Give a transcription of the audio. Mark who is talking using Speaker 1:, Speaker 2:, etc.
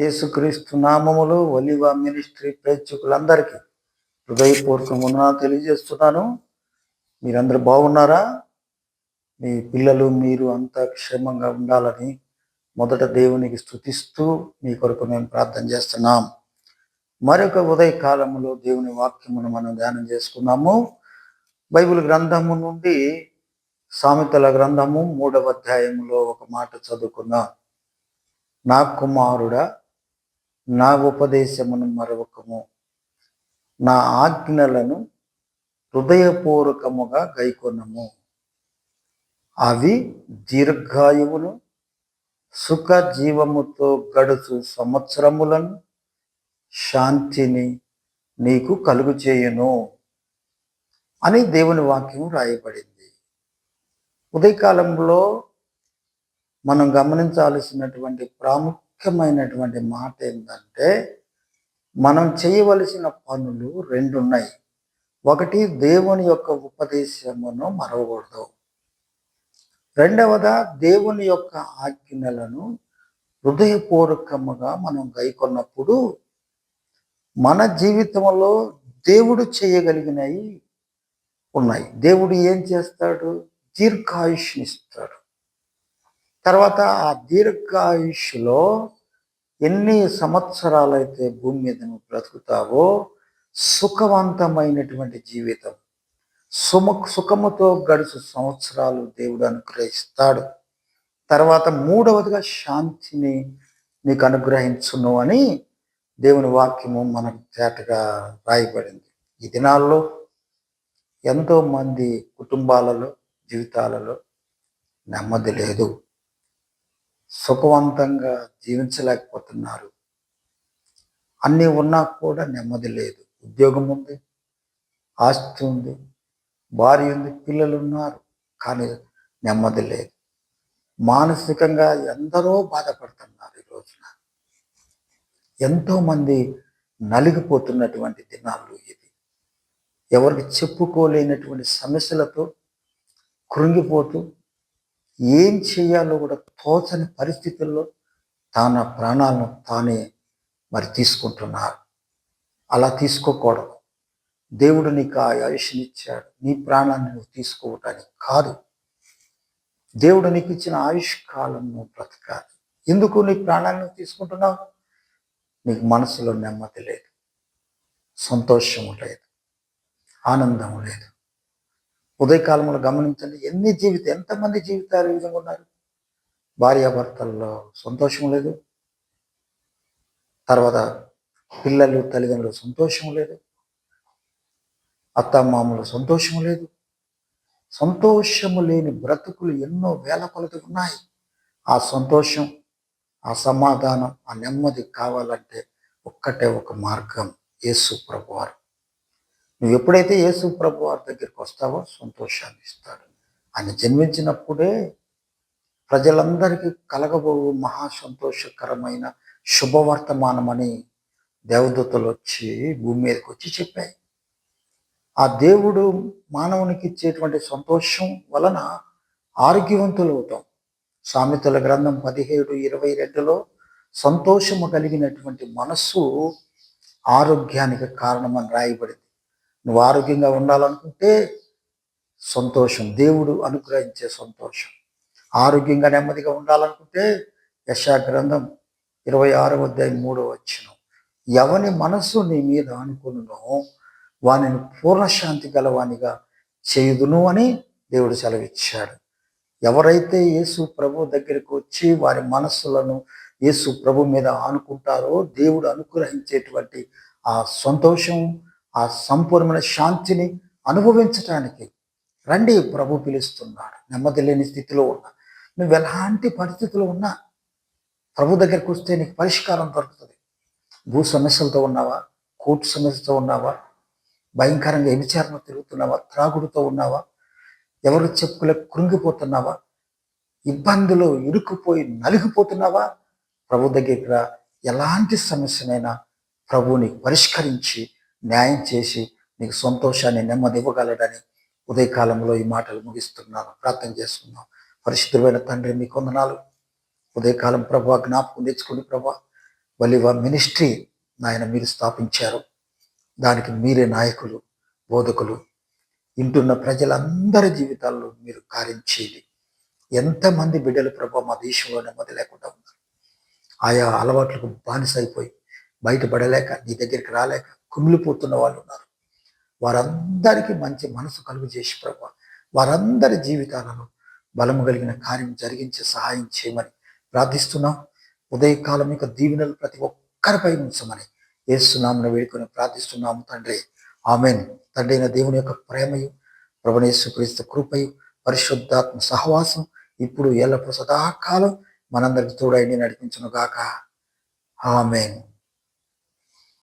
Speaker 1: యేసుక్రీస్తు నామములో ఒలివ మినిస్ట్రీ ప్రేక్షకులందరికీ హృదయపూర్వకంగా తెలియజేస్తున్నాను. మీరందరూ బాగున్నారా? మీ పిల్లలు మీరు అంతా క్షేమంగా ఉండాలని మొదట దేవునికి స్థుతిస్తూ మీ కొరకు మేము ప్రార్థన చేస్తున్నాం. మరొక ఉదయ కాలంలో దేవుని వాక్యమును మనం ధ్యానం చేసుకున్నాము. బైబిల్ గ్రంథము నుండి సామెతల గ్రంథము మూడవ అధ్యాయంలో ఒక మాట చదువుకున్నాం. నా కుమారుడా నా ఉపదేశమును మరొకము నా ఆజ్ఞలను హృదయపూర్వకముగా గైకొనము. అవి దీర్ఘాయువును సుఖ జీవముతో గడుచు సంవత్సరములను శాంతిని నీకు కలుగు చేయును అని దేవుని వాక్యం రాయబడింది. ఉదయకాలంలో మనం గమనించాల్సినటువంటి ముఖ్యమైనటువంటి మాట ఏంటంటే మనం చేయవలసిన పనులు రెండు ఉన్నాయి ఒకటి దేవుని యొక్క ఉపదేశమును మరవకూడదు. రెండవదా దేవుని యొక్క ఆజ్ఞలను హృదయపూర్వకముగా మనం గైకొన్నప్పుడు మన జీవితంలో దేవుడు చేయగలిగినవి ఉన్నాయి. దేవుడు ఏం చేస్తాడు? దీర్ఘాయుష్నిస్తాడు తర్వాత ఆ దీర్ఘాయుష్లో ఎన్ని సంవత్సరాలైతే భూమి మీద నువ్వు బ్రతుకుతావో సుఖవంతమైనటువంటి జీవితం. సుమ సుఖముతో గడుచు సంవత్సరాలు దేవుడు అనుగ్రహిస్తాడు. తర్వాత మూడవదిగా శాంతిని నీకు అనుగ్రహించును అని దేవుని వాక్యము మనకు తేటగా రాయబడింది. ఈ దినాల్లో ఎంతో మంది కుటుంబాలలో జీవితాలలో నెమ్మది లేదు. సుఖవంతంగా జీవించలేకపోతున్నారు. అన్నీ ఉన్నా కూడా నెమ్మది లేదు. ఉద్యోగం ఉంది ఆస్తి ఉంది భార్య ఉంది పిల్లలు ఉన్నారు కానీ నెమ్మది లేదు. మానసికంగా ఎందరో బాధపడుతున్నారు ఈ రోజున. ఎంతోమంది నలిగిపోతున్నటువంటి దినాలు ఇది. ఎవరికి చెప్పుకోలేనటువంటి సమస్యలతో కృంగిపోతూ ఏం చేయాలో కూడా తోచని పరిస్థితుల్లో తాన ప్రాణాలను తానే మరి తీసుకుంటున్నారు. అలా తీసుకోకూడదు. దేవుడు నీకు ఆ ఆయుష్నిచ్చాడు నీ ప్రాణాన్ని నువ్వు తీసుకోవటానికి కాదు. దేవుడు నీకు ఇచ్చిన ఆయుష్ కాలం నువ్వు బ్రతకాలి. ఎందుకు నీ ప్రాణాన్ని నువ్వు తీసుకుంటున్నావు? నీకు మనసులో నెమ్మది లేదు. సంతోషం లేదు. ఆనందం లేదు. ఉదయకాలంలో గమనించండి ఎన్ని జీవితం ఎంతమంది జీవితాలు ఈ విధంగా ఉన్నారు? భార్యాభర్తల్లో సంతోషం లేదు. తర్వాత పిల్లలు తల్లిదండ్రులు సంతోషం లేదు. అత్తమామలు సంతోషం లేదు. సంతోషము లేని బ్రతుకులు ఎన్నో వేల కొలది ఉన్నాయి. ఆ సంతోషం ఆ సమాధానం ఆ నెమ్మది కావాలంటే ఒక్కటే ఒక మార్గం యేసు ప్రభువారు. నువ్వు ఎప్పుడైతే యేసు ప్రభు వారి దగ్గరికి వస్తావో సంతోషాన్ని ఇస్తాడు. ఆయన జన్మించినప్పుడే ప్రజలందరికీ కలగబో మహా సంతోషకరమైన శుభవర్తమానమని దేవదూతలు వచ్చి భూమి మీదకి వచ్చి చెప్పాయి. ఆ దేవుడు మానవునికి ఇచ్చేటువంటి సంతోషం వలన ఆరోగ్యవంతులు అవుతాం. సామెతల గ్రంథం పదిహేడు ఇరవై రెండులో సంతోషము కలిగినటువంటి మనస్సు ఆరోగ్యానికి కారణమని రాయబడింది. నువ్వు ఆరోగ్యంగా ఉండాలనుకుంటే సంతోషం దేవుడు అనుగ్రహించే సంతోషం. ఆరోగ్యంగా నెమ్మదిగా ఉండాలనుకుంటే యశా గ్రంథం ఇరవై ఆరో అధ్యాయం మూడో వచ్చిన ఎవని మనస్సు నీ మీద అనుకున్నో వానిని పూర్ణశాంతి గలవానిగా చేయుదును అని దేవుడు సెలవిచ్చాడు. ఎవరైతే యేసు ప్రభు దగ్గరికి వచ్చి వారి మనస్సులను యేసు ప్రభు మీద ఆనుకుంటారో దేవుడు అనుగ్రహించేటువంటి ఆ సంతోషం ఆ సంపూర్ణమైన శాంతిని అనుభవించటానికి రండి ప్రభు పిలుస్తున్నాడు. నెమ్మది లేని స్థితిలో ఉన్నా నువ్వు ఎలాంటి పరిస్థితులు ఉన్నా ప్రభు దగ్గరికి వస్తే నీకు పరిష్కారం దొరుకుతుంది. భూ సమస్యలతో ఉన్నావా? కోర్టు సమస్యతో ఉన్నావా? భయంకరంగా విచారణ తిరుగుతున్నావా? త్రాగుడుతో ఉన్నావా? ఎవరు చెప్పులే కృంగిపోతున్నావా? ఇబ్బందులు ఇరుక్కుపోయి నలిగిపోతున్నావా? ప్రభు దగ్గర ఎలాంటి సమస్యనైనా ప్రభుని పరిష్కరించి న్యాయం చేసి నీకు సంతోషాన్ని నెమ్మది ఇవ్వగలడని ఉదయకాలంలో ఈ మాటలు ముగిస్తున్నాను. ప్రార్థన చేసుకున్నాం పరిశుద్ధమైన తండ్రి మీ కొందనాలు ఉదయకాలం ప్రభా జ్ఞాపకం తెచ్చుకుని ప్రభా వలివ మినిస్ట్రీ నాయన మీరు స్థాపించారు. దానికి మీరే నాయకులు బోధకులు. వింటున్న ప్రజలందరి జీవితాల్లో మీరు కార్యం ఎంతమంది బిడ్డలు ప్రభా మా దేశంలో నెమ్మది లేకుండా ఉన్నారు. ఆయా అలవాట్లకు బానిసైపోయి బయటపడలేక నీ దగ్గరికి రాలేక కుమిలిపోతున్న వాళ్ళు ఉన్నారు. వారందరికీ మంచి మనసు కలుగు చేసి ప్రభు వారందరి జీవితాలను బలము కలిగిన కార్యం జరిగించి సహాయం చేయమని ప్రార్థిస్తున్నాం. ఉదయకాలం యొక్క దీవెనలు ప్రతి ఒక్కరిపై ఉంచమని ఏసునామను వేడుకొని ప్రార్థిస్తున్నాము తండ్రి. ఆమెన్. తండ్రి అయిన దేవుని యొక్క ప్రేమయు ప్రభునేశ్వ క్రీస్తు కృపయు పరిశుద్ధాత్మ సహవాసం ఇప్పుడు ఎల్లప్పుడూ సదాకాలం మనందరికి తోడైంది నడిపించును గాక ఆమెన్.